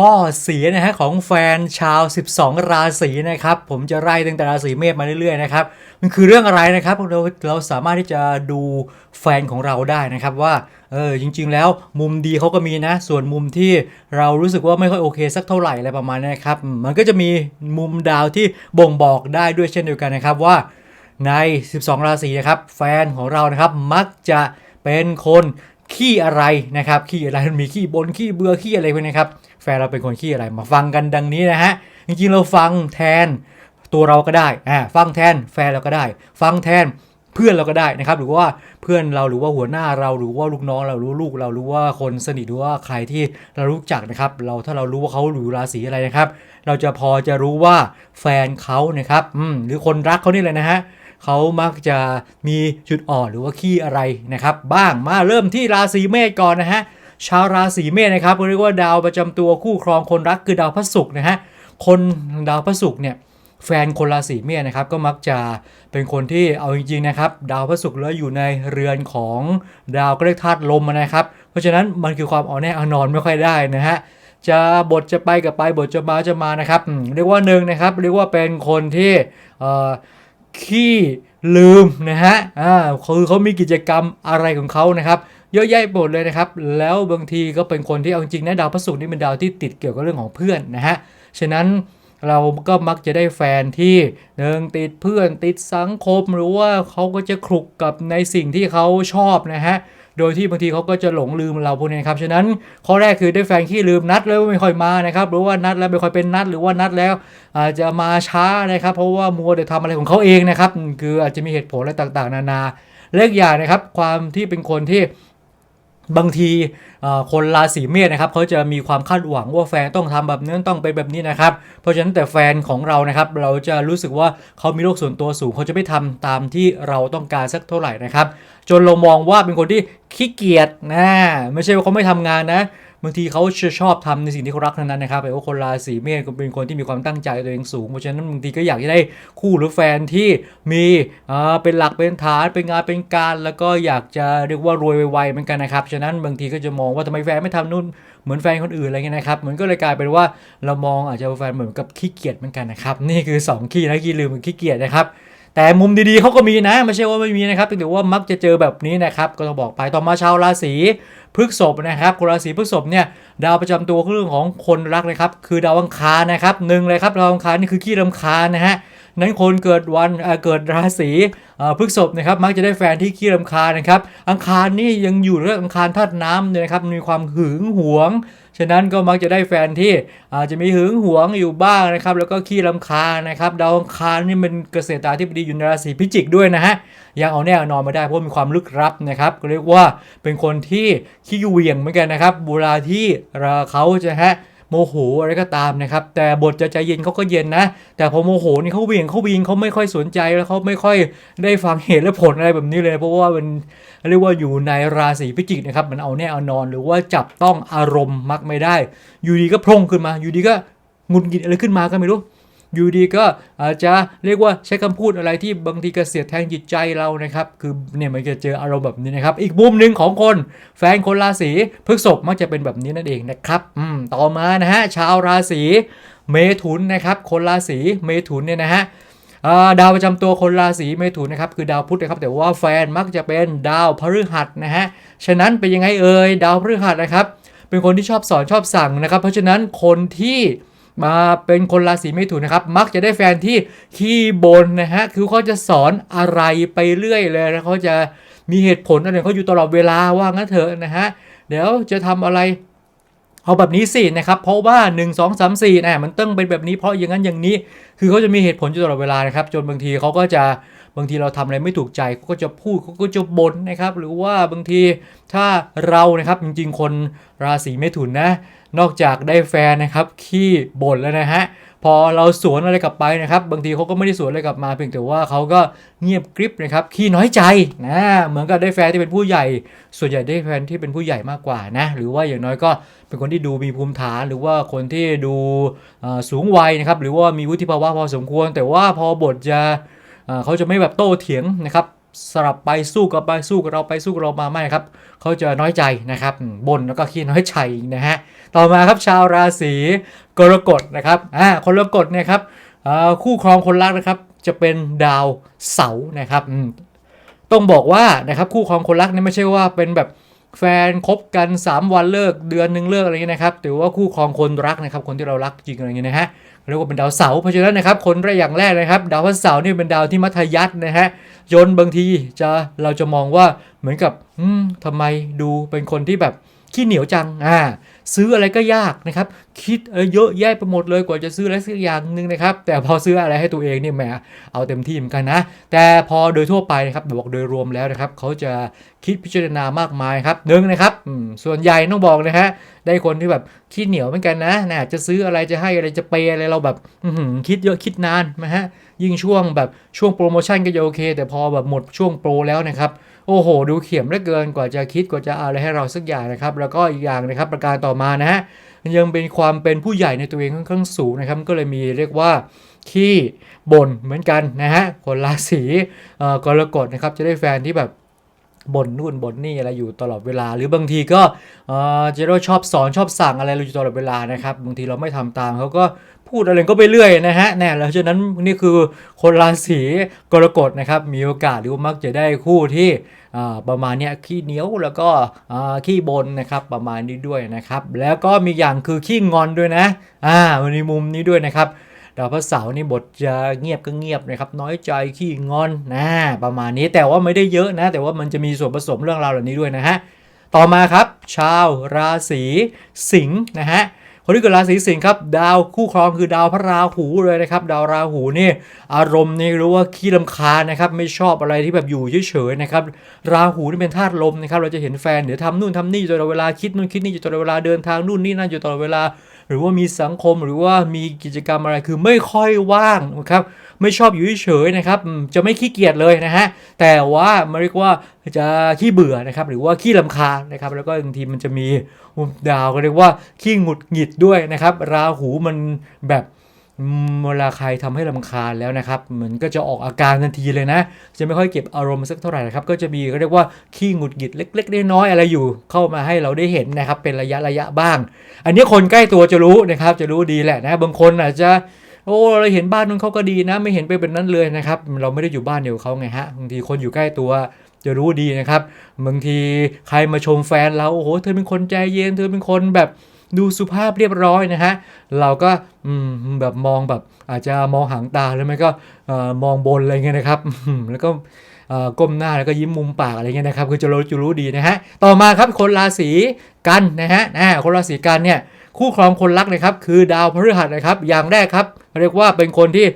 ข้อเสียนะฮะของแฟนชาว 12 ราศีนะครับ ผมจะไล่ตั้งแต่ราศีเมษมาเรื่อยๆนะครับ มันคือเรื่องอะไรนะครับ เราเราสามารถที่จะดูแฟนของเราได้นะครับว่า เออจริง ๆ แล้วมุมดีเขาก็มีนะ ส่วนมุมที่เรารู้สึกว่าไม่ค่อยโอเคสักเท่าไหร่อะไรประมาณนี้นะครับมมันก็จะมีมุมดาวที่บ่งบอกได้ด้วยเช่นเดียวกันนะครับว่าใน 12 ราศีนะครับ แฟนของเรานะครับมักจะเป็นคนขี้อะไรนะครับขี้อะไรมันมีขี้บนขี้เบื่อขี้อะไรพวกนี้ครับ แฟนเราเป็นคนขี้อะไรมาฟังกันดังนี้นะฮะจริงๆเราฟังแทนตัวเราก็ได้อ่าฟังแทนแฟนเราก็ได้ ฟังแทนเพื่อนเราก็ได้นะครับ หรือว่าเพื่อนเราหรือว่าหัวหน้าเราหรือว่าลูกน้องเรารือว่าลูกเรารือว่าคนสนิทหรือว่าใครที่เรารู้จักนะครับ เราถ้าเรารู้ว่าเขาอยู่ราศีอะไรนะครับ เราจะพอจะรู้ว่าแฟนเขานะครับอืมหรือคนรักเขานี่เลยนะฮะเขามักจะมีจุดอ่อนหรือว่าขี้อะไรนะครับ บ้างมาเริ่มที่ราศีเมษก่อนนะฮะ ชาวราศีเมษนะครับเรียกว่าดาวประจำตัวคู่ครองคนรักคือดาวพระศุกร์นะฮะคนดาวพระศุกร์เนี่ยแฟนคนราศีเมษนะครับก็มักจะเป็นคนที่เอาจริงๆนะครับ ดาวพระศุกร์แล้วอยู่ในเรือนของดาวก็เรียกธาตุลมนะครับ เพราะฉะนั้นมันคือความอ่อนแอเอานอนไม่ค่อยได้นะฮะจะบทจะไปกับไปบทจะมาจะมานะครับเรียกว่าหนึ่งนะครับ เรียกว่าเป็นคนที่ขี้ลืมนะฮะอ่าคือเขามีกิจกรรมอะไรของเขานะครับ เยอะแยะไปหมดเลยนะครับ แล้วบางทีก็เป็นคนที่เอาจริงนะดาวพระศุกร์นี่เป็นดาวที่ติดเกี่ยวกับเรื่องของเพื่อนนะฮะ ฉะนั้นเราก็มักจะได้แฟนที่หนึ่งติดเพื่อนติดสังคม หรือว่าเขาก็จะคลุกกับในสิ่งที่เขาชอบนะฮะ โดยที่บางทีเขาก็จะหลงลืมเราพวกนี้ครับ ฉะนั้นข้อแรกคือได้แฟนขี้ลืมนัดแล้วไม่ค่อยมานะครับ หรือว่านัดแล้วไม่ค่อยเป็นนัด หรือว่านัดแล้วอาจจะมาช้านะครับ เพราะว่ามัวแต่ทำอะไรของเขาเองนะครับ คืออาจจะมีเหตุผลอะไรต่างๆ นานา เล็กอย่างนะครับ ความที่เป็นคนที่ บางทีคนราศีเมษนะครับเขาจะมีความคาดหวังว่าแฟนต้องทำแบบนี้ต้องเป็นแบบนี้นะครับเพราะฉะนั้นแต่แฟนของเรานะครับเราจะรู้สึกว่าเขามีโลกส่วนตัวสูงเขาจะไม่ทำตามที่เราต้องการสักเท่าไหร่นะครับ จนเรามองว่าเป็นคนที่ขี้เกียจนะไม่ใช่ว่าเขาไม่ทำงานนะ บางทีเขาจะชอบทำในสิ่งที่เขารักทั้งนั้นนะครับแปลว่าคนราศีเมษเป็นคนที่มีความตั้งใจตัวเองสูง เพราะฉะนั้นบางทีก็อยากจะได้คู่หรือแฟนที่มีอ่าเป็นหลักเป็นฐานเป็นงานเป็นการ แล้วก็อยากจะเรียกว่ารวยไวๆเหมือนกันนะครับ ฉะนั้นบางทีก็จะมองว่าทำไมแฟนไม่ทำนู่นเหมือนแฟนคนอื่นอะไรเงี้ยนะครับ มันก็เลยกลายเป็นว่าเรามองอาจจะแฟนเหมือนกับขี้เกียจเหมือนกันนะครับ นี่คือสองขี้นะขี้ลืมขี้เกียจนะครับ แต่มุมดีๆเขาก็มีนะ ไม่ใช่ว่าไม่มีนะครับแต่ว่ามักจะเจอแบบนี้นะครับ ก็ต้องบอกไปต่อมาชาวราศีพฤษภนะครับคนราศีพฤษภเนี่ยดาวประจำตัวเรื่องของคนรักนะครับคือดาวอังคารนะครับหนึ่งเลยครับดาวอังคารนี่คือขี้รำคาญนะฮะนั้นคนเกิดวันเเกิดราศีพฤษภนะครับมักจะได้แฟนที่ขี้รำคาญนะครับ อังคารนี่ยังอยู่เรื่องอังคารธาตุน้ำเนี่ยนะครับมีความหึงหวงฉะนั้นก็มักจะได้แฟนที่อาจจะมีหึงหวงอยู่บ้างนะครับ แล้วก็ขี้รำคาญนะครับดาวอังคารนี่เป็นเกษตราธิบดีอยู่ในราศีพิจิกด้วยนะฮะยังเอาแน่เอนอนมาได้เพราะมีความลึกลับนะครับก็เรียกว่าเป็นคนที่ขี้เหวี่ยงเหมือนกันนะครับเวลาที่เราเขาจะฮะ โมโหอะไรก็ตามนะครับ แต่บทจะใจเย็นเขาก็เย็นนะ แต่พอโมโหนี่เขาเวี่ยงเขาวิงเขาไม่ค่อยสนใจแล้วเขาไม่ค่อยได้ฟังเหตุและผลอะไรแบบนี้เลย เพราะว่ามันเรียกว่าอยู่ในราศีพิจิกนะครับมันเอาแน่เอานอนหรือว่าจับต้องอารมณ์มักไม่ได้ อยู่ดีก็พลงขึ้นมา อยู่ดีก็หงุดหงิดอะไรขึ้นมาก็ไม่รู้ อยู่ดีก็อาจจะเรียกว่าใช้คำพูดอะไรที่บางทีก็เสียดแทงจิตใจเรานะครับ คือเนี่ยมันจะเจออารมณ์แบบนี้นะครับ อีกมุมหนึ่งของคน แฟนคนราศีพฤษภมักจะเป็นแบบนี้นั่นเองนะครับอืมต่อมานะฮะชาวราศีเมถุนนะครับ คนราศีเมถุนเนี่ยนะฮะดาวประจำตัวคนราศีเมถุนนะครับคือดาวพุธนะครับแต่ว่าแฟนมักจะเป็นดาวพฤหัสนะฮะฉะนั้นเป็นยังไงเอ่ยดาวพฤหัสนะครับ เป็นคนที่ชอบสอนชอบสั่งนะครับ เพราะฉะนั้นคนที่ มาเป็นคนราศีเมถุนนะครับ มักจะได้แฟนที่ขี้บนนะฮะ คือเขาจะสอนอะไรไปเรื่อยเลยแล้วเขาจะมีเหตุผลอะไรเขาอยู่ตลอดเวลาว่างั้นเถอะนะฮะ เดี๋ยวจะทำอะไรเอาแบบนี้สินะครับ เพราะว่า 1 2 3 4นะมันต้องเป็นแบบนี้เพราะอย่างนั้นอย่างนี้ คือเขาจะมีเหตุผลอยู่ตลอดเวลานะครับ จนบางทีเขาก็จะ บางทีเราทำอะไรไม่ถูกใจเขาก็จะพูดเขาก็จะบ่นนะครับ หรือว่าบางทีถ้าเรานะครับจริงๆ คนราศีเมถุนนะ นอกจากได้แฟนนะครับขี้บ่นแล้วนะฮะพอเราสวนอะไรกลับไปนะครับ บางทีเขาก็ไม่ได้สวนอะไรกลับมาเพียงแต่ว่าเขาก็เงียบกริบนะครับขี้น้อยใจนะเหมือนกับได้แฟนที่เป็นผู้ใหญ่ ส่วนใหญ่ได้แฟนที่เป็นผู้ใหญ่มากกว่านะหรือว่าอย่างน้อยก็เป็นคนที่ดูมีภูมิฐาน หรือว่าคนที่ดูสูงวัยนะครับหรือว่ามีวุฒิภาวะพอสมควร แต่ว่าพอบทจะ เขาจะไม่แบบโต้เถียงนะครับสลับไปสู้กับไปสู้กับเราไปสู้กับเรามาไม่ครับเขาจะน้อยใจนะครับบ่นแล้วก็ขี้น้อยใจนะฮะต่อมาครับชาวราศีกรกฎนะครับอ่าคนกรกฎเนี่ยครับอ่าคู่ครองคนรักนะครับ จะเป็นดาวเสาร์นะครับอืมต้องบอกว่านะครับคู่ครองคนรักนี่ไม่ใช่ว่าเป็นแบบ แฟนคบกัน 3 วันเลิกเดือนหนึ่งเลิกอะไรเงี้ยนะครับแต่ว่าคู่ครองคนรักนะครับคนที่เรารักจริงอะไรเงี้ยนะฮะเรียกว่าเป็นดาวเสาร์เพราะฉะนั้นนะครับคนแรกอย่างแรกนะครับดาวพฤหัสเสาร์นี่เป็นดาวที่มัธยัสถ์นะฮะยนบางทีจะเราจะมองว่าเหมือนกับอืมทำไมดูเป็นคนที่แบบขี้เหนียวจังอ่า ซื้ออะไรก็ยากนะครับ คิดเยอะแยะไปหมดเลยกว่าจะซื้ออะไรสักอย่างหนึ่งนะครับ แต่พอซื้ออะไรให้ตัวเองเนี่ยแหมเอาเต็มที่เหมือนกันนะ แต่พอโดยทั่วไปนะครับบอกโดยรวมแล้วนะครับเขาจะคิดพิจารณามากมายครับหนึ่งนะครับส่วนใหญ่ต้องบอกนะฮะได้คนที่แบบคิดเหนียวเหมือนกันนะนะจะซื้ออะไรจะให้อะไรจะเปยอะไรเราแบบคิดเยอะคิดนานนะฮะ ยิ่งช่วงแบบช่วงโปรโมชั่นก็จะโอเค แต่พอแบบหมดช่วงโปรแล้วนะครับโอ้โห ดูเขียมเหลือเกินกว่าจะคิดกว่าจะเอาอะไรให้เราสักอย่างนะครับ แล้วก็อีกอย่างนะครับประการต่อมานะฮะยังเป็นความเป็นผู้ใหญ่ในตัวเองค่อนข้างสูงนะครับ ก็เลยมีเรียกว่าขี้บ่นเหมือนกันนะฮะคนราศีกรกฎนะครับจะได้แฟนที่แบบ บ่นนู่นบ่นนี่อะไรอยู่ตลอดเวลา หรือบางทีก็เจะได้ชอบสอนชอบสั่งอะไรเราอยู่ตลอดเวลานะครับ บางทีเราไม่ทำตามเขาก็พูดอะไรก็ไปเรื่อยนะฮะแน่แล้วฉะนั้นนี่คือคนราศีกรกฎนะครับมีโอกาสหรือมักจะได้คู่ที่ประมาณเนี้ยขี้เหนียวแล้วก็ขี้บนนะครับประมาณนี้ด้วยนะครับ แล้วก็มีอย่างคือขี้งอนด้วยนะอ่ามันมีมุมนี้ด้วยนะครับ ดาวพระเสาร์นี่บทจะเงียบก็เงียบนะครับน้อยใจขี้งอนนะประมาณนี้แต่ว่าไม่ได้เยอะนะ แต่ว่ามันจะมีส่วนผสมเรื่องราวเหล่านี้ด้วยนะฮะต่อมาครับ ชาวราศีสิงห์นะฮะคนที่เกิดราศีสิงห์ครับดาวคู่ครองคือดาวพระราหูเลยนะครับดาวราหูนี่อารมณ์นี่รู้ว่าขี้ลำคาญนะครับไม่ชอบอะไรที่แบบอยู่เฉยๆนะครับราหูนี่เป็นธาตุลมนะครับเราจะเห็นแฟนเดี๋ยวทำนู่นทำนี่อยู่ตลอดเวลาคิดนู่นคิดนี่อยู่ตลอดเวลาเดินทางนู่นนี่นั่นอยู่ตลอดเวลา หรือว่ามีสังคมหรือว่ามีกิจกรรมอะไรคือไม่ค่อยว่างนะครับไม่ชอบอยู่เฉยๆนะครับจะไม่ขี้เกียจเลยนะฮะแต่ว่ามันเรียกว่าจะขี้เบื่อนะครับหรือว่าขี้ลำคาญนะครับแล้วก็บางทีมันจะมีดาวก็เรียกว่าขี้หงุดหงิดด้วยนะครับราหูมันแบบ เวลาใครทำให้ลำคาญแล้วนะครับมันก็จะออกอาการทันทีเลยนะ จะไม่ค่อยเก็บอารมณ์สักเท่าไหร่นะครับ ก็จะมีก็เรียกว่าขี้หงุดหงิดเล็กๆน้อยๆอะไรอยู่ เข้ามาให้เราได้เห็นนะครับ เป็นระยะระยะบ้าง อันนี้คนใกล้ตัวจะรู้นะครับ จะรู้ดีแหละนะ บางคนอาจจะโอ้เราเห็นบ้านนู้นเขาก็ดีนะ ไม่เห็นไปเป็นนั้นเลยนะครับ เราไม่ได้อยู่บ้านเดียวเขาไงฮะบางทีคนอยู่ใกล้ตัวจะรู้ดีนะครับบางทีใครมาชมแฟนเราโอ้โหเธอเป็นคนใจเย็นเธอเป็นคนแบบ ดูสุภาพเรียบร้อยนะฮะ เราก็แบบมองแบบอาจจะมองหางตาแล้วไม่ก็อมองบนอะไรเงี้ยนะครับ แล้วก็ก้มหน้าแล้วก็ยิ้มมุมปากอะไรเงี้ยนะครับ คือจะรู้จะรู้ดีนะฮะ ต่อมาครับคนราศีกันนะฮะอ่าคนราศีกันเนี่ยคู่ครองคนรักนะครับคือดาวพฤหัสนะครับ อย่างแรกครับเรียกว่าเป็นคนที่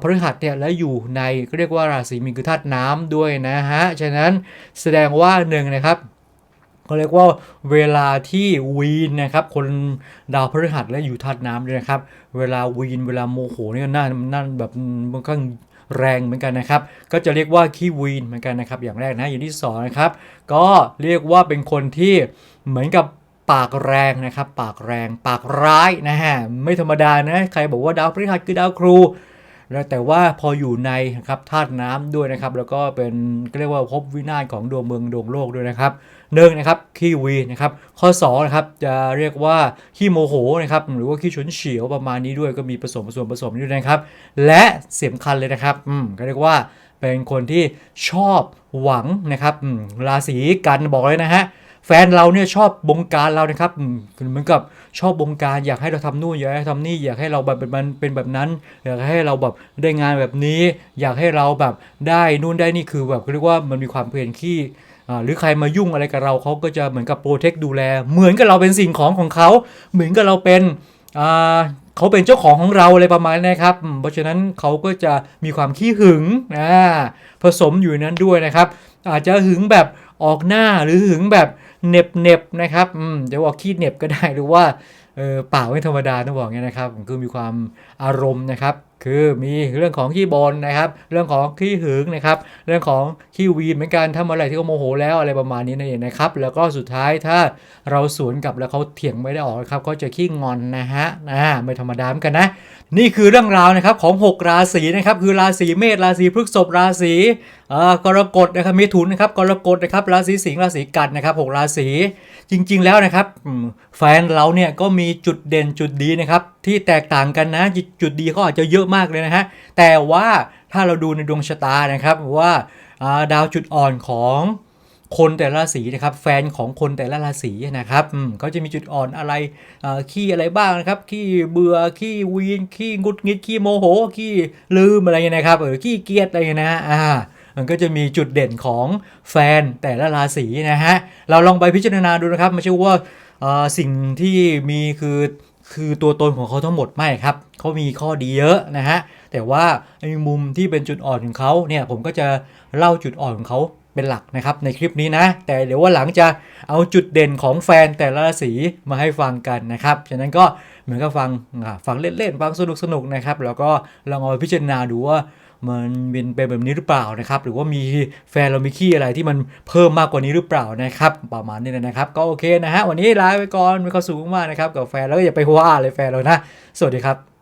พฤหัสเนี่ยแล้วอยู่ในก็เรียกว่าราศีมีนคือธาตุน้ำด้วยนะฮะ ฉะนั้นแสดงว่าหนึ่งนะครับ เขาเรียกว่าเวลาที่วีนนะครับ คนดาวพฤหัสและอยู่ธาตุน้ำด้วยนะครับ เวลาวีนเวลาโมโหนี่ยน่านั่นแบบมันข้างแรงเหมือนกันนะครับ ก็จะเรียกว่าขี้วีนเหมือนกันนะครับ อย่างแรกนะอย่างที่สองนะครับ ก็เรียกว่าเป็นคนที่เหมือนกับปากแรงนะครับ ปากแรง ปากร้ายนะฮะไม่ธรรมดานะใครบอกว่าดาวพฤหัสคือดาวครู แล้วแต่ว่าพออยู่ในนะครับธาตุน้ำด้วยนะครับ แล้วก็เป็นก็เรียกว่าภพวินาศของดวงเมืองดวงโลกด้วยนะครับหนึ่งนะครับขี้วีนะครับ ข้อ2นะครับจะเรียกว่าขี้โมโหนะครับหรือว่าขี้ฉุนเฉียวประมาณนี้ด้วยก็มีผสมผสมผสมด้วยนะครับ และเสียมคัญเลยนะครับอืมก็เรียกว่าเป็นคนที่ชอบหวังนะครับราศีกันบอกเลยนะฮะ แฟนเราเนี่ยชอบบงการเรานะครับเหมือนกับชอบบงการอยากให้เราทำนู่นอยากให้เราทำนี่อยากให้เราแบบเป็นมันเป็นแบบนั้น อยากให้เราแบบได้งานแบบนี้ อยากให้เราแบบได้นู่นได้นี่คือแบบเขาเรียกว่ามันมีความเพียรขี้หรือใครมายุ่งอะไรกับเราเขาก็จะเหมือนกับโปรเทคดูแล เหมือนกับเราเป็นสิ่งของของเขาเหมือนกับเราเป็นเขาเป็นเจ้าของของเราอะไรประมาณนี้นะครับ เพราะฉะนั้นเขาก็จะมีความขี้หึงผสมอยู่นั้นด้วยนะครับ อาจจะหึงแบบ ออกหน้าหรือหึงแบบเน็บเน็บนะครับอืมจะบอกขี้เน็บก็ได้หรือว่าเออปากไม่ธรรมดาต้องบอกอย่างนี้นะครับคือมีความอารมณ์นะครับ คือมีเรื่องของขี้บนนะครับ เรื่องของขี้หึงนะครับ เรื่องของขี้วีนเหมือนกันทำอะไรที่เขาโมโหแล้วอะไรประมาณนี้นั่นเองนะครับ แล้วก็สุดท้ายถ้าเราสวนกลับแล้วเขาเถียงไม่ได้ออกนะครับก็จะขี้งอนนะฮะนะไม่ธรรมดาเหมือนกันนะ นี่คือเรื่องราวนะครับของ 6 ราศีนะครับ คือราศีเมษราศีพฤษภราศีกรกฎนะครับเมถุนนะครับกรกฎนะครับราศีสิงห์ราศีกันนะครับหกราศีจริง ๆ แล้วนะครับแฟนเราเนี่ยก็มีจุดเด่นจุดดีนะครับที่แตกต่างกันนะจุดดีเขาอาจจะเยอะมากเลยนะฮะแต่ว่าถ้าเราดูในดวงชะตานะครับว่าดาวจุดอ่อนของคนแต่ละราศีนะครับแฟนของคนแต่ละราศีนะครับเขาจะมีจุดอ่อนอะไรขี้อะไรบ้างนะครับขี้เบื่อขี้วีนขี้งุดงิดขี้โมโหขี้ลืมอะไรนะครับเออขี้เกียจอะไรนะฮะอ่า มันก็จะมีจุดเด่นของแฟนแต่ละราศีนะฮะ เราลองไปพิจารณาดูนะครับไม่ใช่ว่าสิ่งที่มีคือคือตัวตนของเขาทั้งหมดไม่ครับเขามีข้อดีเยอะนะฮะ แต่ว่าไอ้มุมที่เป็นจุดอ่อนของเขาเนี่ยผมก็จะเล่าจุดอ่อนของเขาเป็นหลักนะครับในคลิปนี้นะ แต่เดี๋ยวว่าหลังจะเอาจุดเด่นของแฟนแต่ละราศีมาให้ฟังกันนะครับฉะนั้นก็เหมือนกับฟังอ่าฟังเล่นๆฟังสนุกๆนะครับ แล้วก็ลองเอาไปพิจารณาดูว่า มันเป็นไปแบบนี้หรือเปล่านะครับ หรือว่ามีแฟนเรามีขี้อะไรที่มันเพิ่มมากกว่านี้หรือเปล่านะครับ ประมาณนี้นะครับ ก็โอเคนะฮะ วันนี้ลาไปก่อนมีความสุขมากนะครับ กับแฟนแล้วก็อย่าไปว่าเลยแฟนเรานะ สวัสดีครับ